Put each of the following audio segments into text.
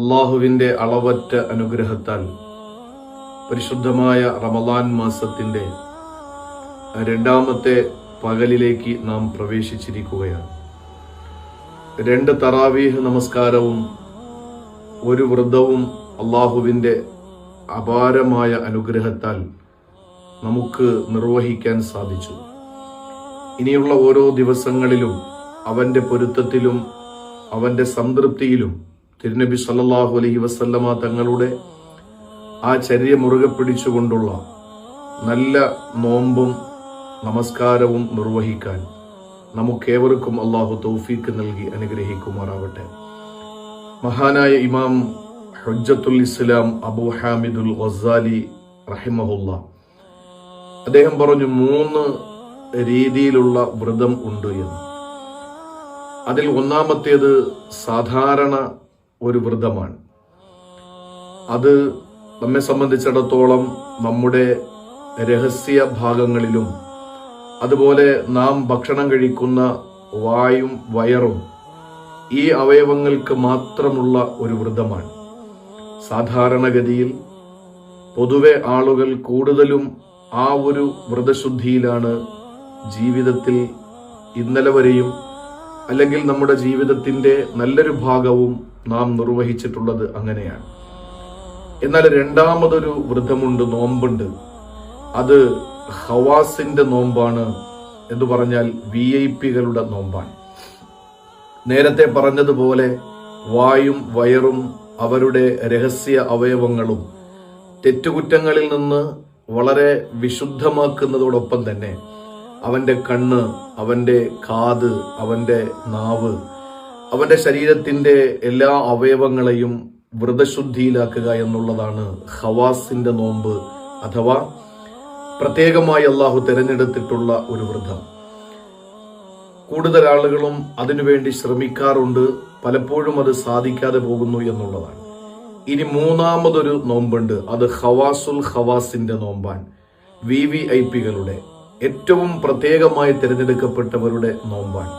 അള്ളാഹുവിന്റെ അളവറ്റ അനുഗ്രഹത്താൽ പരിശുദ്ധമായ റമദാൻ മാസത്തിന്റെ രണ്ടാമത്തെ പകലിലേക്ക് നാം പ്രവേശിച്ചിരിക്കുകയാണ്. രണ്ട് തറാവീഹ് നമസ്കാരവും ഒരു വ്രതവും അള്ളാഹുവിന്റെ അപാരമായ അനുഗ്രഹത്താൽ നമുക്ക് നിർവഹിക്കാൻ സാധിച്ചു. ഇനിയുള്ള ഓരോ ദിവസങ്ങളിലും അവന്റെ പൊരുത്തത്തിലും അവന്റെ സംതൃപ്തിയിലും തിരുനബി സല്ലാഹു അലഹി വസല്ലമ തങ്ങളുടെ ആ ചര്യ മുറുകെ പിടിച്ചുകൊണ്ടുള്ള നല്ല നോമ്പും നമസ്കാരവും നിർവഹിക്കാൻ നമുക്കേവർക്കും അള്ളാഹു തൗഫീക്ക് നൽകി അനുഗ്രഹിക്കുമാറാവട്ടെ. മഹാനായ ഇമാം ഹുജ്ജത്തുൽ ഇസ്ലാം അബു ഹാമിദുൽ ഗസാലി റഹിമഹുല്ല അദ്ദേഹം പറഞ്ഞു മൂന്ന് രീതിയിലുള്ള വ്രതം ഉണ്ട് എന്ന്. അതിൽ ഒന്നാമത്തേത് സാധാരണ ഒരു വ്രതമാണ്. അത് നമ്മെ സംബന്ധിച്ചിടത്തോളം നമ്മുടെ രഹസ്യ ഭാഗങ്ങളിലും അതുപോലെ നാം ഭക്ഷണം കഴിക്കുന്ന വായും വയറും ഈ അവയവങ്ങൾക്ക് മാത്രമുള്ള ഒരു വ്രതമാണ്. സാധാരണഗതിയിൽ പൊതുവെ ആളുകൾ കൂടുതലും ആ ഒരു വ്രതശുദ്ധിയിലാണ് ജീവിതത്തിൽ ഇന്നലെ വരെയും അല്ലെങ്കിൽ നമ്മുടെ ജീവിതത്തിന്റെ നല്ലൊരു ഭാഗവും നാം നിർവഹിച്ചിട്ടുള്ളത് അങ്ങനെയാണ്. എന്നാൽ രണ്ടാമതൊരു വ്രതമുണ്ട് നോമ്പുണ്ട്. അത് ഹവാസിന്റെ നോമ്പാണ് എന്ന് പറഞ്ഞാൽ വി ഐ പികളുടെ നോമ്പാണ്. നേരത്തെ പറഞ്ഞതുപോലെ വായും വയറും അവരുടെ രഹസ്യ അവയവങ്ങളും തെറ്റുകുറ്റങ്ങളിൽ നിന്ന് വളരെ വിശുദ്ധമാക്കുന്നതോടൊപ്പം തന്നെ അവന്റെ കണ്ണ് അവന്റെ കാത് അവന്റെ നാവ് അവന്റെ ശരീരത്തിന്റെ എല്ലാ അവയവങ്ങളെയും വ്രതശുദ്ധിയിലാക്കുക എന്നുള്ളതാണ് ഹവാസിന്റെ നോമ്പ് അഥവാ പ്രത്യേകമായി അള്ളാഹു തിരഞ്ഞെടുത്തിട്ടുള്ള ഒരു വ്രതം. കൂടുതൽ ആളുകളും അതിനുവേണ്ടി ശ്രമിക്കാറുണ്ട് പലപ്പോഴും അത് സാധിക്കാതെ പോകുന്നു എന്നുള്ളതാണ്. ഇനി മൂന്നാമതൊരു നോമ്പുണ്ട് അത് ഹവാസുൽ ഹവാസിന്റെ നോമ്പാൻ വി വി ഐ പികളുടെ. ഏറ്റവും പ്രത്യേകമായി തിരഞ്ഞെടുക്കപ്പെട്ടവരുടെ നോമ്പാണ്.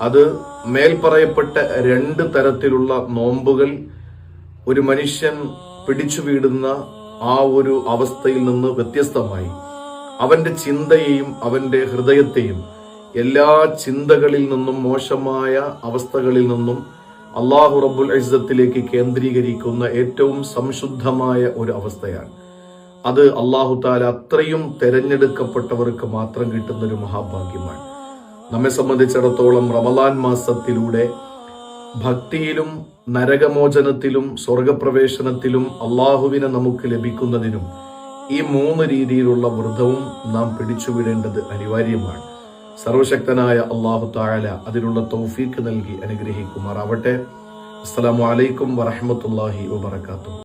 അത് മേൽപ്പറയപ്പെട്ട രണ്ട് തരത്തിലുള്ള നോമ്പുകൾ ഒരു മനുഷ്യൻ പിടിച്ചു വീടുന്ന ആ ഒരു അവസ്ഥയിൽ നിന്ന് വ്യത്യസ്തമായി. അവന്റെ ചിന്തയെയും അവന്റെ ഹൃദയത്തെയും എല്ലാ ചിന്തകളിൽ നിന്നും മോശമായ അവസ്ഥകളിൽ നിന്നും അള്ളാഹു റബ്ബുൽ ഇസ്സത്തിലേക്ക് കേന്ദ്രീകരിക്കുന്ന ഏറ്റവും സംശുദ്ധമായ ഒരു അവസ്ഥയാണ്. അത് അള്ളാഹു താല അത്രയും തെരഞ്ഞെടുക്കപ്പെട്ടവർക്ക് മാത്രം കിട്ടുന്ന ഒരു മഹാഭാഗ്യമാണ്. നമ്മെ സംബന്ധിച്ചിടത്തോളം റമലാൻ മാസത്തിലൂടെ ഭക്തിയിലും നരകമോചനത്തിലും സ്വർഗപ്രവേശനത്തിലും അള്ളാഹുവിനെ നമുക്ക് ലഭിക്കുന്നതിനും ഈ മൂന്ന് രീതിയിലുള്ള വ്രതവും നാം പിടിച്ചുവിടേണ്ടത് അനിവാര്യമാണ്. സർവശക്തനായ അള്ളാഹു താഴല അതിനുള്ള തൗഫീക്ക് നൽകി അനുഗ്രഹിക്കുമാറാവട്ടെ. അസ്സലാമു അലൈക്കും വറഹമത്തല്ലാഹി വബർക്കാത്തു